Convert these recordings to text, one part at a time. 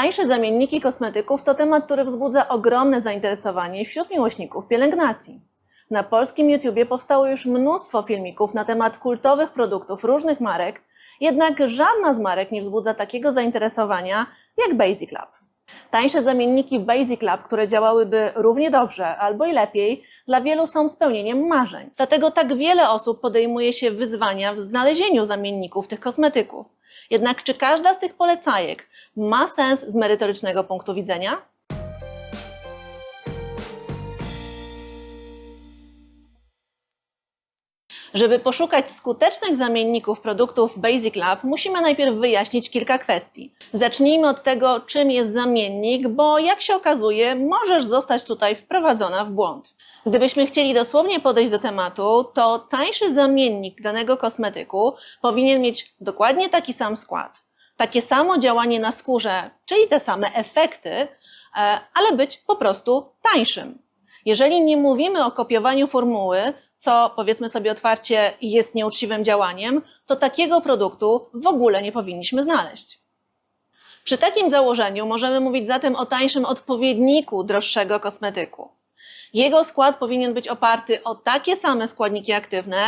Tańsze zamienniki kosmetyków to temat, który wzbudza ogromne zainteresowanie wśród miłośników pielęgnacji. Na polskim YouTubie powstało już mnóstwo filmików na temat kultowych produktów różnych marek, jednak żadna z marek nie wzbudza takiego zainteresowania jak Basic Lab. Tańsze zamienniki Basic Lab, które działałyby równie dobrze albo i lepiej, dla wielu są spełnieniem marzeń. Dlatego tak wiele osób podejmuje się wyzwania w znalezieniu zamienników tych kosmetyków. Jednak czy każda z tych polecajek ma sens z merytorycznego punktu widzenia? Żeby poszukać skutecznych zamienników produktów Basic Lab, musimy najpierw wyjaśnić kilka kwestii. Zacznijmy od tego, czym jest zamiennik, bo jak się okazuje, możesz zostać tutaj wprowadzona w błąd. Gdybyśmy chcieli dosłownie podejść do tematu, to tańszy zamiennik danego kosmetyku powinien mieć dokładnie taki sam skład, takie samo działanie na skórze, czyli te same efekty, e, ale być po prostu tańszym. Jeżeli nie mówimy o kopiowaniu formuły, co powiedzmy sobie otwarcie jest nieuczciwym działaniem, to takiego produktu w ogóle nie powinniśmy znaleźć. Przy takim założeniu możemy mówić zatem o tańszym odpowiedniku droższego kosmetyku. Jego skład powinien być oparty o takie same składniki aktywne,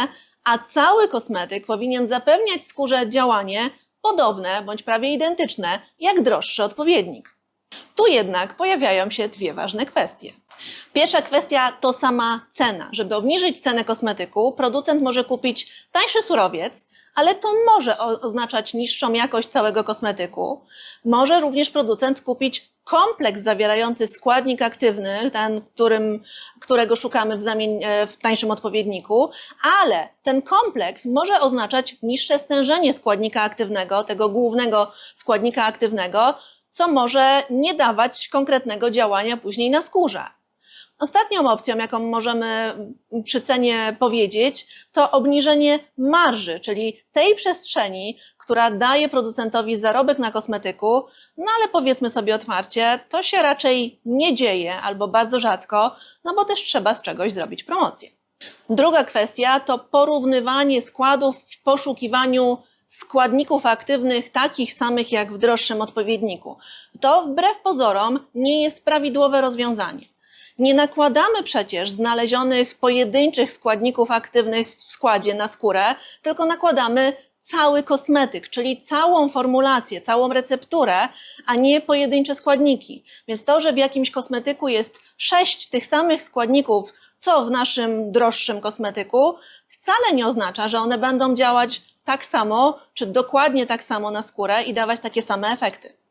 a cały kosmetyk powinien zapewniać skórze działanie podobne bądź prawie identyczne jak droższy odpowiednik. Tu jednak pojawiają się dwie ważne kwestie. Pierwsza kwestia to sama cena. Żeby obniżyć cenę kosmetyku, producent może kupić tańszy surowiec, ale to może oznaczać niższą jakość całego kosmetyku. Może również producent kupić kompleks zawierający składnik aktywny, ten, którym, którego szukamy w, zamien- e, w tańszym odpowiedniku, ale ten kompleks może oznaczać niższe stężenie składnika aktywnego, tego głównego składnika aktywnego, co może nie dawać konkretnego działania później na skórze. Ostatnią opcją, jaką możemy przy cenie powiedzieć, to obniżenie marży, czyli tej przestrzeni, która daje producentowi zarobek na kosmetyku, no ale powiedzmy sobie otwarcie, to się raczej nie dzieje albo bardzo rzadko, no bo też trzeba z czegoś zrobić promocję. Druga kwestia to porównywanie składów w poszukiwaniu składników aktywnych takich samych jak w droższym odpowiedniku. To wbrew pozorom nie jest prawidłowe rozwiązanie. Nie nakładamy przecież znalezionych pojedynczych składników aktywnych w składzie na skórę, tylko nakładamy cały kosmetyk, czyli całą formulację, całą recepturę, a nie pojedyncze składniki. Więc to, że w jakimś kosmetyku jest sześć tych samych składników, co w naszym droższym kosmetyku, wcale nie oznacza, że one będą działać tak samo, czy dokładnie tak samo na skórę i dawać takie same efekty.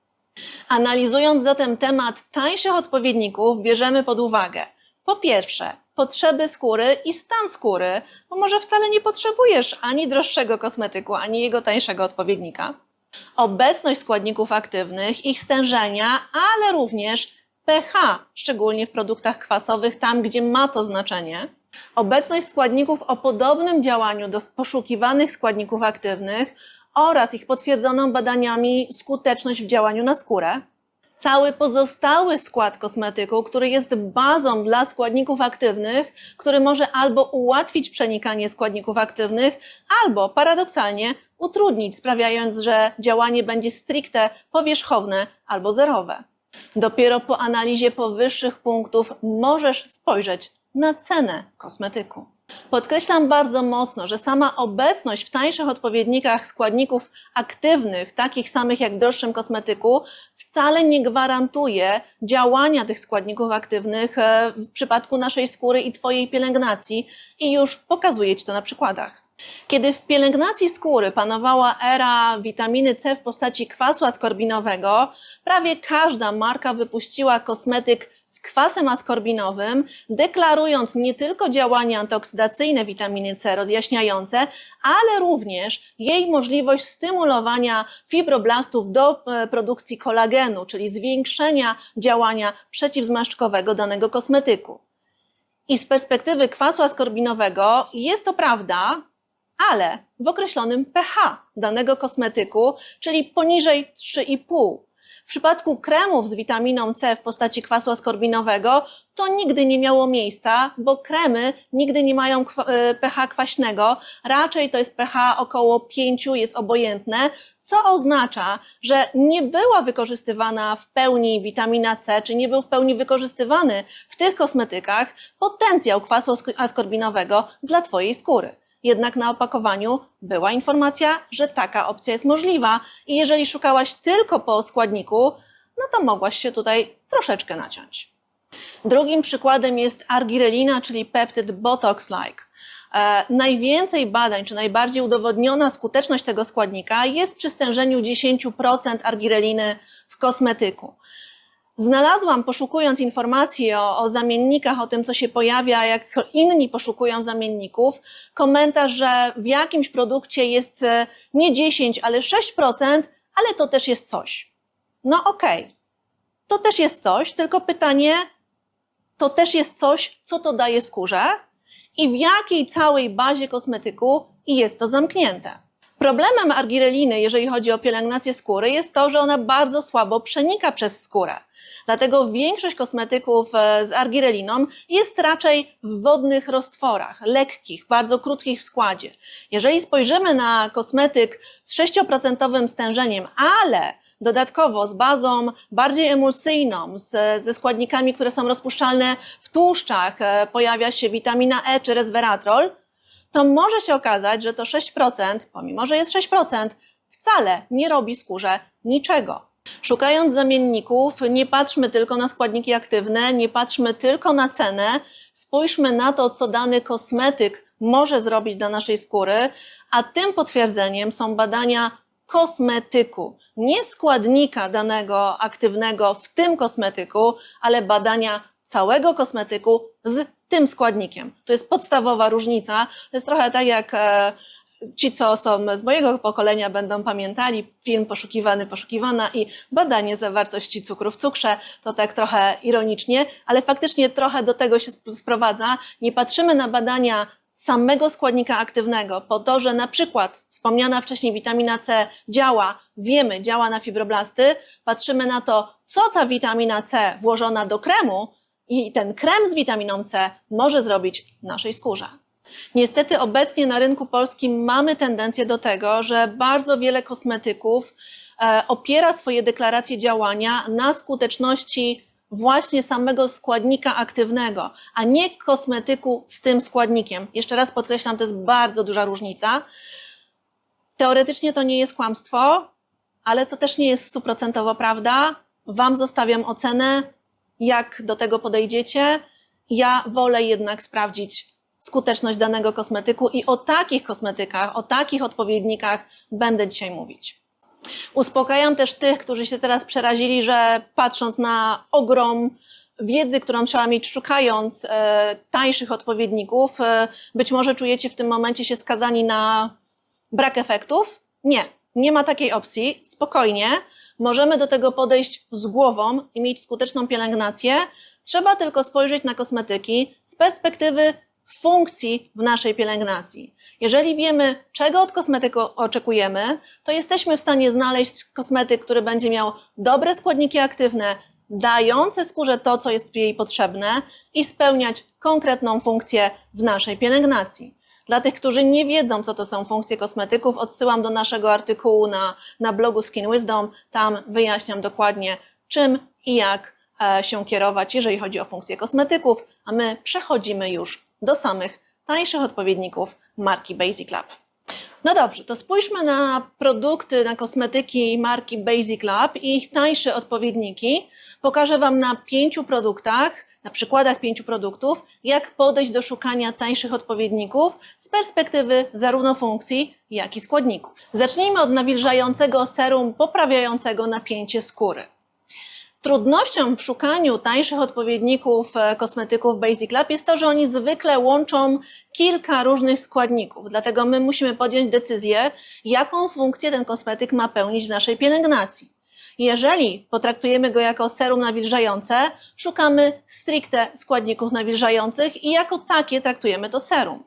Analizując zatem temat tańszych odpowiedników, bierzemy pod uwagę po pierwsze potrzeby skóry i stan skóry, bo może wcale nie potrzebujesz ani droższego kosmetyku, ani jego tańszego odpowiednika. Obecność składników aktywnych, ich stężenia, ale również pH, szczególnie w produktach kwasowych, tam gdzie ma to znaczenie. Obecność składników o podobnym działaniu do poszukiwanych składników aktywnych oraz ich potwierdzoną badaniami skuteczność w działaniu na skórę. Cały pozostały skład kosmetyku, który jest bazą dla składników aktywnych, który może albo ułatwić przenikanie składników aktywnych, albo paradoksalnie utrudnić, sprawiając, że działanie będzie stricte powierzchowne albo zerowe. Dopiero po analizie powyższych punktów możesz spojrzeć na cenę kosmetyku. Podkreślam bardzo mocno, że sama obecność w tańszych odpowiednikach składników aktywnych, takich samych jak w droższym kosmetyku, wcale nie gwarantuje działania tych składników aktywnych e, w przypadku naszej skóry i Twojej pielęgnacji i już pokazuję Ci to na przykładach. Kiedy w pielęgnacji skóry panowała era witaminy C w postaci kwasu askorbinowego, prawie każda marka wypuściła kosmetyk z kwasem askorbinowym, deklarując nie tylko działanie antyoksydacyjne witaminy C rozjaśniające, ale również jej możliwość stymulowania fibroblastów do e, produkcji kolagenu, czyli zwiększenia działania przeciwzmarszczkowego danego kosmetyku. I z perspektywy kwasu askorbinowego jest to prawda, ale w określonym pH danego kosmetyku, czyli poniżej 3,5. W przypadku kremów z witaminą C w postaci kwasu askorbinowego to nigdy nie miało miejsca, bo kremy nigdy nie mają e, pH kwaśnego, raczej to jest pH około 5, jest obojętne, co oznacza, że nie była wykorzystywana w pełni witamina C, czy nie był w pełni wykorzystywany w tych kosmetykach potencjał kwasu ask- askorbinowego dla Twojej skóry. Jednak na opakowaniu była informacja, że taka opcja jest możliwa i jeżeli szukałaś tylko po składniku, no to mogłaś się tutaj troszeczkę naciąć. Drugim przykładem jest argirelina, czyli peptyd Botox-like. E, najwięcej badań, czy najbardziej udowodniona skuteczność tego składnika jest przy stężeniu 10% argireliny w kosmetyku. Znalazłam, poszukując informacji o, o zamiennikach, o tym, co się pojawia, jak inni poszukują zamienników, komentarz, że w jakimś produkcie jest e, nie 10, ale 6%, ale to też jest coś. No okej, to też jest coś, tylko pytanie, to też jest coś, co to daje skórze i w jakiej całej bazie kosmetyku jest to zamknięte. Problemem argireliny, jeżeli chodzi o pielęgnację skóry, jest to, że ona bardzo słabo przenika przez skórę. Dlatego większość kosmetyków e, z argireliną jest raczej w wodnych roztworach, lekkich, bardzo krótkich w składzie. Jeżeli spojrzymy na kosmetyk z 6% stężeniem, ale dodatkowo z bazą bardziej emulsyjną, z, ze składnikami, które są rozpuszczalne w tłuszczach, e, pojawia się witamina E czy resveratrol, to może się okazać, że to 6%, pomimo że jest 6%, wcale nie robi skórze niczego. Szukając zamienników, nie patrzmy tylko na składniki aktywne, nie patrzmy tylko na cenę, spójrzmy na to, co dany kosmetyk może zrobić dla naszej skóry, a tym potwierdzeniem są badania kosmetyku, nie składnika danego aktywnego w tym kosmetyku, ale badania całego kosmetyku z tym składnikiem. To jest podstawowa różnica. To jest trochę tak jak e, ci, co są z mojego pokolenia, będą pamiętali film Poszukiwany, Poszukiwana i badanie zawartości cukru w cukrze. To tak trochę ironicznie, ale faktycznie trochę do tego się sp- sprowadza. Nie patrzymy na badania samego składnika aktywnego po to, że na przykład wspomniana wcześniej witamina C działa, wiemy, działa na fibroblasty, patrzymy na to, co ta witamina C włożona do kremu i ten krem z witaminą C może zrobić naszej skórze. Niestety obecnie na rynku polskim mamy tendencję do tego, że bardzo wiele kosmetyków e, opiera swoje deklaracje działania na skuteczności właśnie samego składnika aktywnego, a nie kosmetyku z tym składnikiem. Jeszcze raz podkreślam, to jest bardzo duża różnica. Teoretycznie to nie jest kłamstwo, ale to też nie jest stuprocentowo prawda. Wam zostawiam ocenę, jak do tego podejdziecie. Ja wolę jednak sprawdzić skuteczność danego kosmetyku i o takich kosmetykach, o takich odpowiednikach będę dzisiaj mówić. Uspokajam też tych, którzy się teraz przerazili, że patrząc na ogrom wiedzy, którą trzeba mieć szukając e, tańszych odpowiedników, e, być może czujecie w tym momencie się skazani na brak efektów. Nie, nie ma takiej opcji. Spokojnie, możemy do tego podejść z głową i mieć skuteczną pielęgnację. Trzeba tylko spojrzeć na kosmetyki z perspektywy funkcji w naszej pielęgnacji. Jeżeli wiemy, czego od kosmetyku oczekujemy, to jesteśmy w stanie znaleźć kosmetyk, który będzie miał dobre składniki aktywne, dające skórze to, co jest jej potrzebne i spełniać konkretną funkcję w naszej pielęgnacji. Dla tych, którzy nie wiedzą, co to są funkcje kosmetyków, odsyłam do naszego artykułu na, na blogu Skin Wisdom. Tam wyjaśniam dokładnie, czym i jak e, się kierować, jeżeli chodzi o funkcje kosmetyków, a my przechodzimy już do samych tańszych odpowiedników marki Basic Lab. No dobrze, to spójrzmy na produkty, na kosmetyki marki Basic Lab i ich tańsze odpowiedniki. Pokażę Wam na pięciu produktach, na przykładach pięciu produktów, jak podejść do szukania tańszych odpowiedników z perspektywy zarówno funkcji, jak i składników. Zacznijmy od nawilżającego serum poprawiającego napięcie skóry. Trudnością w szukaniu tańszych odpowiedników e, kosmetyków Basic Lab jest to, że oni zwykle łączą kilka różnych składników. Dlatego my musimy podjąć decyzję, jaką funkcję ten kosmetyk ma pełnić w naszej pielęgnacji. Jeżeli potraktujemy go jako serum nawilżające, szukamy stricte składników nawilżających i jako takie traktujemy to serum.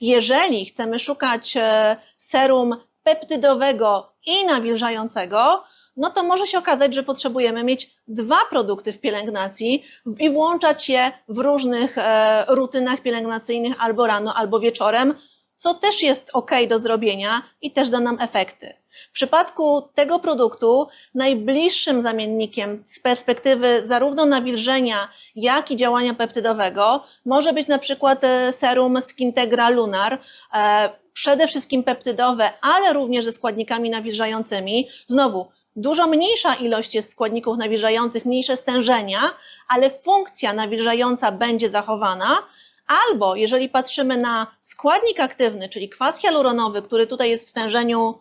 Jeżeli chcemy szukać e, serum peptydowego i nawilżającego, no to może się okazać, że potrzebujemy mieć dwa produkty w pielęgnacji i włączać je w różnych e, rutynach pielęgnacyjnych albo rano, albo wieczorem, co też jest ok do zrobienia i też da nam efekty. W przypadku tego produktu najbliższym zamiennikiem z perspektywy zarówno nawilżenia, jak i działania peptydowego może być na przykład e, serum Skintegra Lunar, e, przede wszystkim peptydowe, ale również ze składnikami nawilżającymi. Znowu, dużo mniejsza ilość jest składników nawilżających, mniejsze stężenia, ale funkcja nawilżająca będzie zachowana. Albo jeżeli patrzymy na składnik aktywny, czyli kwas hialuronowy, który tutaj jest w stężeniu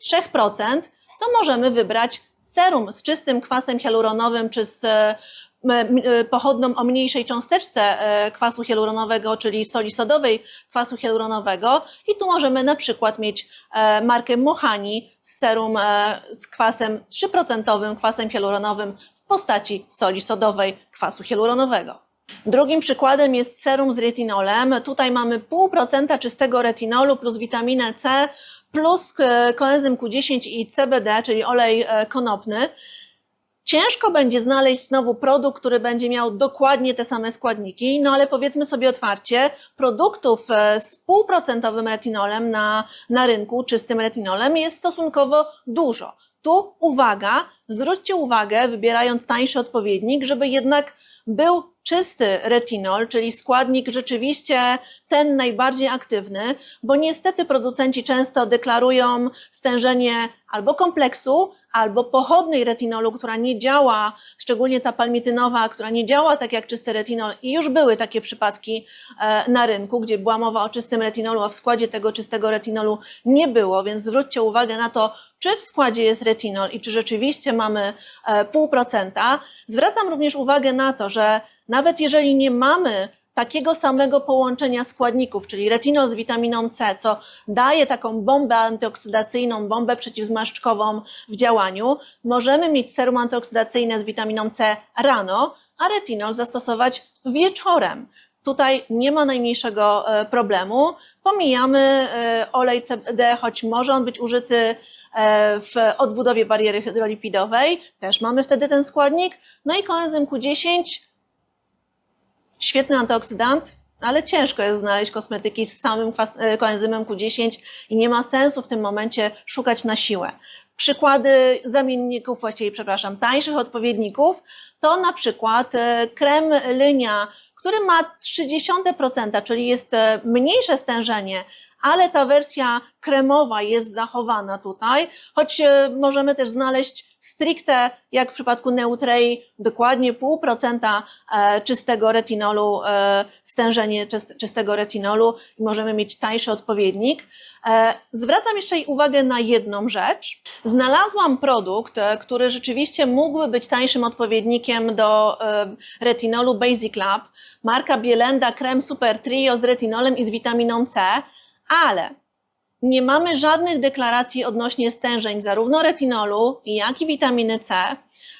3%, to możemy wybrać serum z czystym kwasem hialuronowym czy z pochodną o mniejszej cząsteczce e, kwasu hialuronowego, czyli soli sodowej kwasu hialuronowego i tu możemy na przykład mieć e, markę Mohani z serum e, z kwasem 3% kwasem hialuronowym w postaci soli sodowej kwasu hialuronowego. Drugim przykładem jest serum z retinolem. Tutaj mamy 0,5% czystego retinolu plus witaminę C plus koenzym Q10 i CBD, czyli olej konopny. Ciężko będzie znaleźć znowu produkt, który będzie miał dokładnie te same składniki, no ale powiedzmy sobie otwarcie, produktów e, z półprocentowym retinolem na, na rynku, czystym retinolem jest stosunkowo dużo. Tu uwaga, zwróćcie uwagę, wybierając tańszy odpowiednik, żeby jednak był czysty retinol, czyli składnik rzeczywiście ten najbardziej aktywny, bo niestety producenci często deklarują stężenie albo kompleksu, albo pochodnej retinolu, która nie działa, szczególnie ta palmitynowa, która nie działa tak jak czysty retinol i już były takie przypadki e, na rynku, gdzie była mowa o czystym retinolu, a w składzie tego czystego retinolu nie było, więc zwróćcie uwagę na to, czy w składzie jest retinol i czy rzeczywiście mamy e, pół procenta. Zwracam również uwagę na to, że nawet jeżeli nie mamy takiego samego połączenia składników, czyli retinol z witaminą C, co daje taką bombę antyoksydacyjną, bombę przeciwzmarszczkową w działaniu, możemy mieć serum antyoksydacyjne z witaminą C rano, a retinol zastosować wieczorem. Tutaj nie ma najmniejszego e, problemu. Pomijamy e, olej CBD, choć może on być użyty e, w odbudowie bariery hydrolipidowej, też mamy wtedy ten składnik. No i koenzym Q10, świetny antyoksydant, ale ciężko jest znaleźć kosmetyki z samym e, koenzymem Q10 i nie ma sensu w tym momencie szukać na siłę. Przykłady zamienników, właściwie przepraszam, tańszych odpowiedników to na przykład e, krem Lynia, który ma 0,3%, czyli jest e, mniejsze stężenie, ale ta wersja kremowa jest zachowana tutaj, choć e, możemy też znaleźć stricte, jak w przypadku Neutrei, dokładnie 0,5% e, czystego retinolu, e, stężenie czyst- czystego retinolu i możemy mieć tańszy odpowiednik. Zwracam jeszcze uwagę na jedną rzecz. Znalazłam produkt, który rzeczywiście mógłby być tańszym odpowiednikiem do retinolu Basic Lab. Marka Bielenda Creme Super Trio z retinolem i z witaminą C, ale nie mamy żadnych deklaracji odnośnie stężeń zarówno retinolu, jak i witaminy C,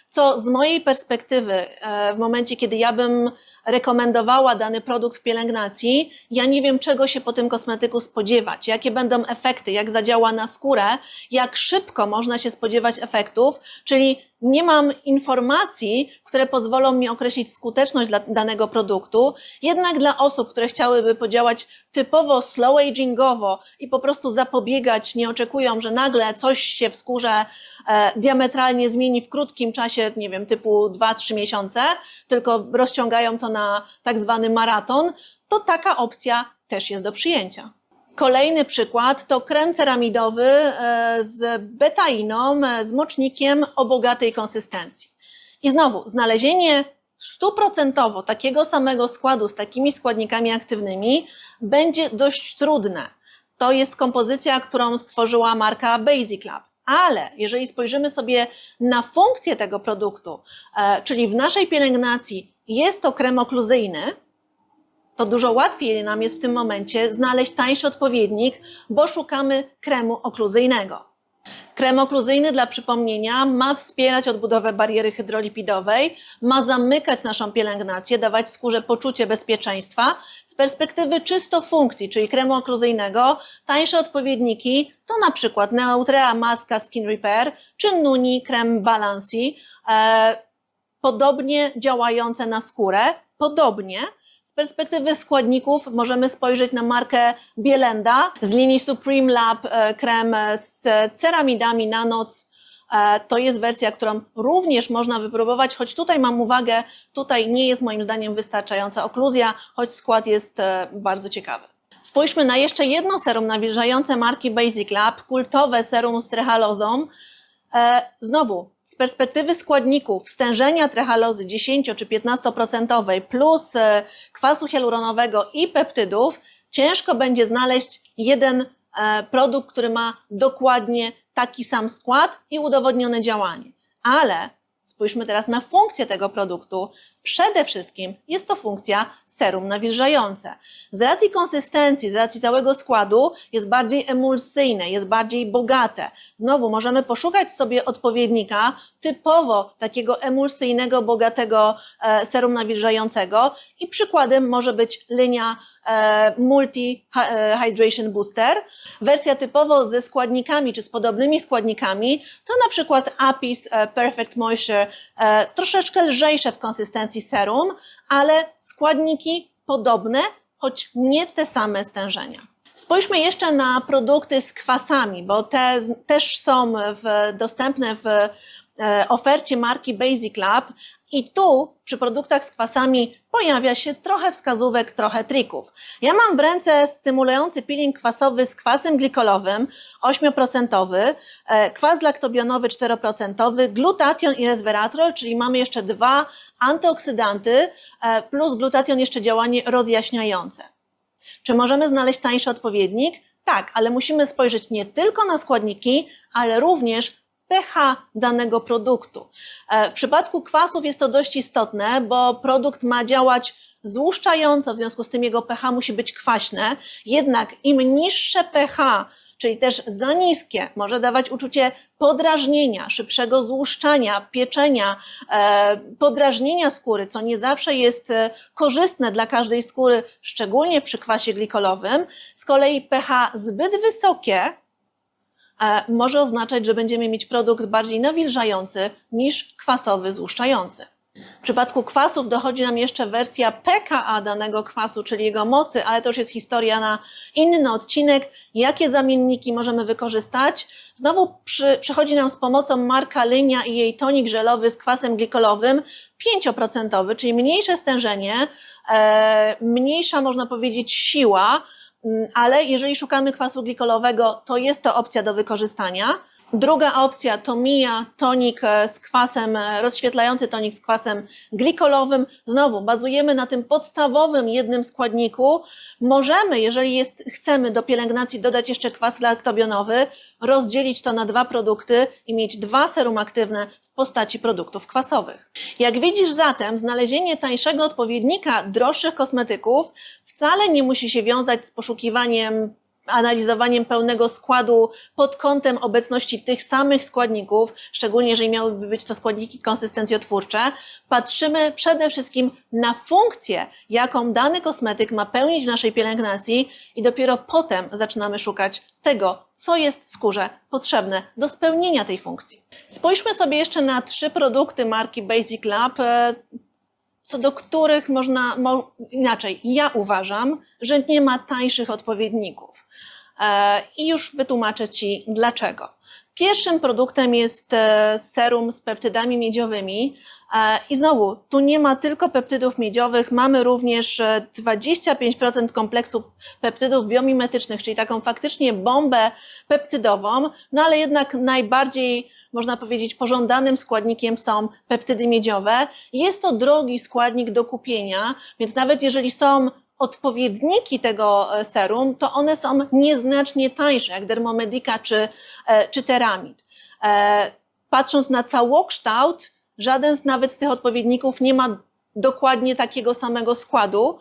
co z mojej perspektywy, e, w momencie kiedy ja bym rekomendowała dany produkt w pielęgnacji, ja nie wiem czego się po tym kosmetyku spodziewać, jakie będą efekty, jak zadziała na skórę, jak szybko można się spodziewać efektów, czyli nie mam informacji, które pozwolą mi określić skuteczność dla danego produktu. Jednak dla osób, które chciałyby podziałać typowo slow agingowo i po prostu zapobiegać, nie oczekują, że nagle coś się w skórze e, diametralnie zmieni w krótkim czasie, nie wiem, typu 2-3 miesiące, tylko rozciągają to na tak zwany maraton, to taka opcja też jest do przyjęcia. Kolejny przykład to krem ceramidowy e, z betainą, e, z mocznikiem o bogatej konsystencji. I znowu, znalezienie stuprocentowo takiego samego składu z takimi składnikami aktywnymi będzie dość trudne. To jest kompozycja, którą stworzyła marka Basic Lab. Ale jeżeli spojrzymy sobie na funkcję tego produktu, e, czyli w naszej pielęgnacji jest to krem okluzyjny, to dużo łatwiej nam jest w tym momencie znaleźć tańszy odpowiednik, bo szukamy kremu okluzyjnego. Krem okluzyjny, dla przypomnienia, ma wspierać odbudowę bariery hydrolipidowej, ma zamykać naszą pielęgnację, dawać skórze poczucie bezpieczeństwa. Z perspektywy czysto funkcji, czyli kremu okluzyjnego, tańsze odpowiedniki to na przykład Neutrea Maska Skin Repair czy Nuni Krem Balancy, e, podobnie działające na skórę, podobnie, perspektywy składników możemy spojrzeć na markę Bielenda z linii Supreme Lab e, krem z ceramidami na noc. E, To jest wersja, którą również można wypróbować, choć tutaj mam uwagę, tutaj nie jest moim zdaniem wystarczająca okluzja, choć skład jest e, bardzo ciekawy. Spójrzmy na jeszcze jedno serum nawilżające marki Basic Lab, kultowe serum z trehalozą. E, Znowu, z perspektywy składników stężenia trehalozy 10 czy 15% plus e, kwasu hialuronowego i peptydów, ciężko będzie znaleźć jeden e, produkt, który ma dokładnie taki sam skład i udowodnione działanie. Ale spójrzmy teraz na funkcję tego produktu. Przede wszystkim jest to funkcja serum nawilżające. Z racji konsystencji, z racji całego składu jest bardziej emulsyjne, jest bardziej bogate. Znowu możemy poszukać sobie odpowiednika typowo takiego emulsyjnego, bogatego e, serum nawilżającego i przykładem może być linia e, Multi e, Hydration Booster. Wersja typowo ze składnikami czy z podobnymi składnikami to na przykład Apis Perfect Moisture, troszeczkę lżejsze w konsystencji serum, ale składniki podobne, choć nie te same stężenia. Spójrzmy jeszcze na produkty z kwasami, bo te też są w, dostępne w e, ofercie marki Basic Lab. I tu przy produktach z kwasami pojawia się trochę wskazówek, trochę trików. Ja mam w ręce stymulujący peeling kwasowy z kwasem glikolowym 8%, e, kwas laktobionowy 4%, glutation i resveratrol, czyli mamy jeszcze dwa antyoksydanty, e, plus glutation jeszcze działanie rozjaśniające. Czy możemy znaleźć tańszy odpowiednik? Tak, ale musimy spojrzeć nie tylko na składniki, ale również pH danego produktu. E, W przypadku kwasów jest to dość istotne, bo produkt ma działać złuszczająco, w związku z tym jego pH musi być kwaśne. Jednak im niższe pH, czyli też za niskie, może dawać uczucie podrażnienia, szybszego złuszczania, pieczenia, e, podrażnienia skóry, co nie zawsze jest e, korzystne dla każdej skóry, szczególnie przy kwasie glikolowym. Z kolei pH zbyt wysokie może oznaczać, że będziemy mieć produkt bardziej nawilżający niż kwasowy, złuszczający. W przypadku kwasów dochodzi nam jeszcze wersja pKa danego kwasu, czyli jego mocy, ale to już jest historia na inny odcinek. Jakie zamienniki możemy wykorzystać? Znowu przy, przychodzi nam z pomocą marka Linia i jej tonik żelowy z kwasem glikolowym 5%, czyli mniejsze stężenie, e, mniejsza można powiedzieć siła, ale jeżeli szukamy kwasu glikolowego, to jest to opcja do wykorzystania. Druga opcja to Mia tonik e, z kwasem, e, rozświetlający tonik z kwasem glikolowym. Znowu bazujemy na tym podstawowym jednym składniku. Możemy, jeżeli jest, chcemy do pielęgnacji dodać jeszcze kwas laktobionowy, rozdzielić to na dwa produkty i mieć dwa serum aktywne w postaci produktów kwasowych. Jak widzisz zatem, znalezienie tańszego odpowiednika droższych kosmetyków wcale nie musi się wiązać z poszukiwaniem analizowaniem pełnego składu pod kątem obecności tych samych składników, szczególnie jeżeli miałyby być to składniki konsystencjotwórcze, patrzymy przede wszystkim na funkcję, jaką dany kosmetyk ma pełnić w naszej pielęgnacji i dopiero potem zaczynamy szukać tego, co jest w skórze potrzebne do spełnienia tej funkcji. Spójrzmy sobie jeszcze na trzy produkty marki Basic Lab, co do których można, mo, inaczej, ja uważam, że nie ma tańszych odpowiedników. E, I już wytłumaczę Ci dlaczego. Pierwszym produktem jest e, serum z peptydami miedziowymi. E, I znowu, tu nie ma tylko peptydów miedziowych, mamy również e, 25% kompleksu peptydów biomimetycznych, czyli taką faktycznie bombę peptydową, no ale jednak najbardziej, można powiedzieć, pożądanym składnikiem są peptydy miedziowe. Jest to drogi składnik do kupienia, więc nawet jeżeli są odpowiedniki tego e, serum, to one są nieznacznie tańsze, jak Dermomedica czy, e, czy Teramid. E, Patrząc na całokształt, żaden z nawet z tych odpowiedników nie ma dokładnie takiego samego składu.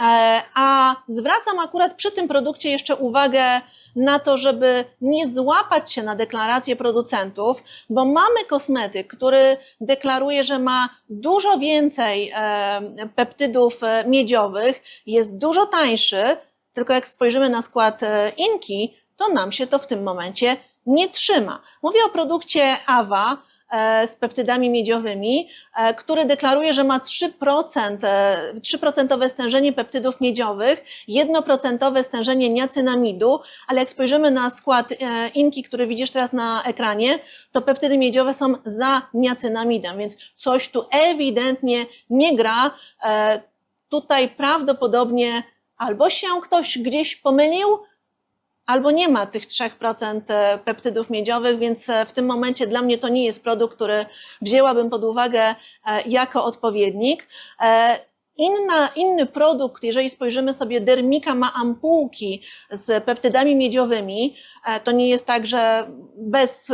E, A zwracam akurat przy tym produkcie jeszcze uwagę na to, żeby nie złapać się na deklaracje producentów, bo mamy kosmetyk, który deklaruje, że ma dużo więcej e, peptydów e, miedziowych, jest dużo tańszy, tylko jak spojrzymy na skład Inki, to nam się to w tym momencie nie trzyma. Mówię o produkcie Ava, e, z peptydami miedziowymi, e, który deklaruje, że ma 3%, e, 3% stężenie peptydów miedziowych, 1% stężenie niacynamidu, ale jak spojrzymy na skład e, inki, który widzisz teraz na ekranie, to peptydy miedziowe są za niacynamidem, więc coś tu ewidentnie nie gra. E, Tutaj prawdopodobnie albo się ktoś gdzieś pomylił, albo nie ma tych 3% peptydów miedziowych, więc e, w tym momencie dla mnie to nie jest produkt, który wzięłabym pod uwagę e, jako odpowiednik. E, Inna, inny produkt, jeżeli spojrzymy sobie, Dermika ma ampułki z peptydami miedziowymi. E, To nie jest tak, że bez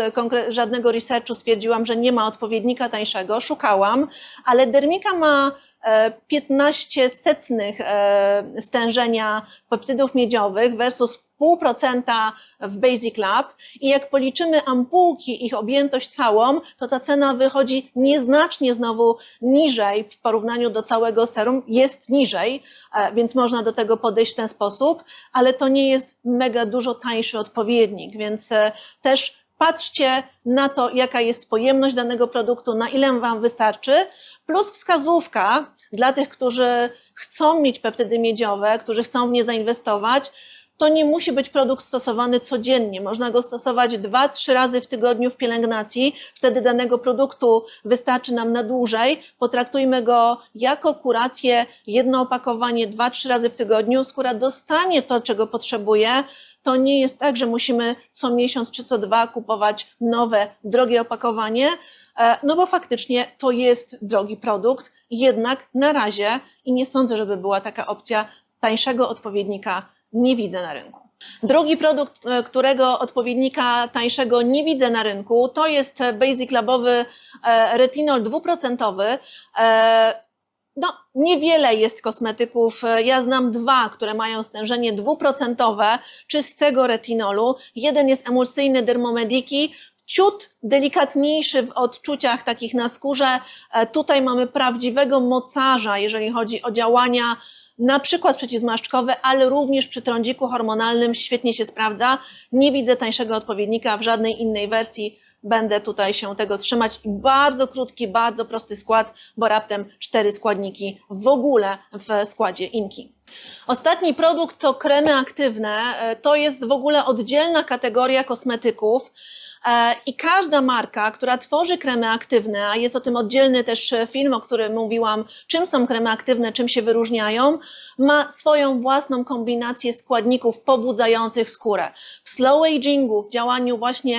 żadnego researchu stwierdziłam, że nie ma odpowiednika tańszego. Szukałam, ale Dermika ma e, 15 setnych e, stężenia peptydów miedziowych versus 0,5% w Basic Lab i jak policzymy ampułki, ich objętość całą, to ta cena wychodzi nieznacznie znowu niżej w porównaniu do całego serum, jest niżej, e, więc można do tego podejść w ten sposób, ale to nie jest mega dużo tańszy odpowiednik, więc e, też patrzcie na to, jaka jest pojemność danego produktu, na ile Wam wystarczy, plus wskazówka dla tych, którzy chcą mieć peptydy miedziowe, którzy chcą w nie zainwestować, to nie musi być produkt stosowany codziennie. Można go stosować 2-3 razy w tygodniu w pielęgnacji. Wtedy danego produktu wystarczy nam na dłużej. Potraktujmy go jako kurację, jedno opakowanie 2-3 razy w tygodniu. Skóra dostanie to, czego potrzebuje. To nie jest tak, że musimy co miesiąc czy co dwa kupować nowe, drogie opakowanie, e, no bo faktycznie to jest drogi produkt. Jednak na razie i nie sądzę, żeby była taka opcja tańszego odpowiednika nie widzę na rynku. Drugi produkt, e, którego odpowiednika tańszego nie widzę na rynku, to jest Basic Labowy e, retinol dwuprocentowy. E, No, niewiele jest kosmetyków. Ja znam dwa, które mają stężenie dwuprocentowe czystego retinolu. Jeden jest emulsyjny Dermomediki, ciut delikatniejszy w odczuciach takich na skórze. Tutaj mamy prawdziwego mocarza, jeżeli chodzi o działania na przykład przeciwzmarszczkowe, ale również przy trądziku hormonalnym świetnie się sprawdza. Nie widzę tańszego odpowiednika w żadnej innej wersji. Będę tutaj się tego trzymać. Bardzo krótki, bardzo prosty skład, bo raptem cztery składniki w ogóle w składzie Inki. Ostatni produkt to kremy aktywne. E, To jest w ogóle oddzielna kategoria kosmetyków. E, I każda marka, która tworzy kremy aktywne, a jest o tym oddzielny też e, film, o którym mówiłam, czym są kremy aktywne, czym się wyróżniają, ma swoją własną kombinację składników pobudzających skórę. W slow agingu, w działaniu właśnie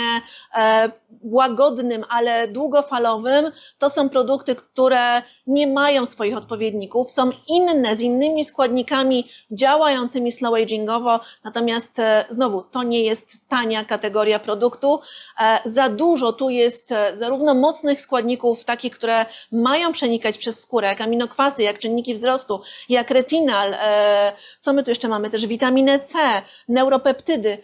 łagodnym, ale długofalowym, to są produkty, które nie mają swoich odpowiedników, są inne, z innymi składnikami działającymi slow agingowo, natomiast e, znowu to nie jest tania kategoria produktu. E, Za dużo tu jest e, zarówno mocnych składników, takich, które mają przenikać przez skórę, jak aminokwasy, jak czynniki wzrostu, jak retinal, co my tu jeszcze mamy, też witaminę C, neuropeptydy.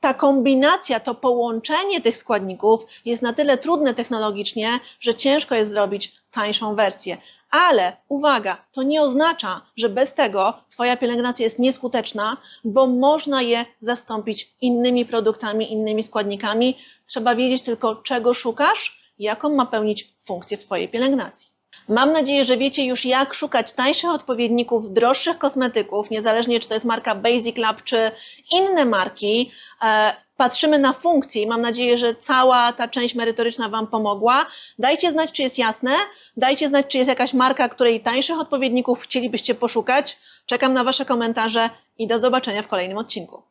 Ta kombinacja, to połączenie tych składników jest na tyle trudne technologicznie, że ciężko jest zrobić tańszą wersję. Ale uwaga, to nie oznacza, że bez tego Twoja pielęgnacja jest nieskuteczna, bo można je zastąpić innymi produktami, innymi składnikami. Trzeba wiedzieć tylko, czego szukasz, jaką ma pełnić funkcję w Twojej pielęgnacji. Mam nadzieję, że wiecie już, jak szukać tańszych odpowiedników droższych kosmetyków, niezależnie czy to jest marka Basic Lab, czy inne marki. Patrzymy na funkcje i mam nadzieję, że cała ta część merytoryczna Wam pomogła. Dajcie znać, czy jest jasne. Dajcie znać, czy jest jakaś marka, której tańszych odpowiedników chcielibyście poszukać. Czekam na Wasze komentarze i do zobaczenia w kolejnym odcinku.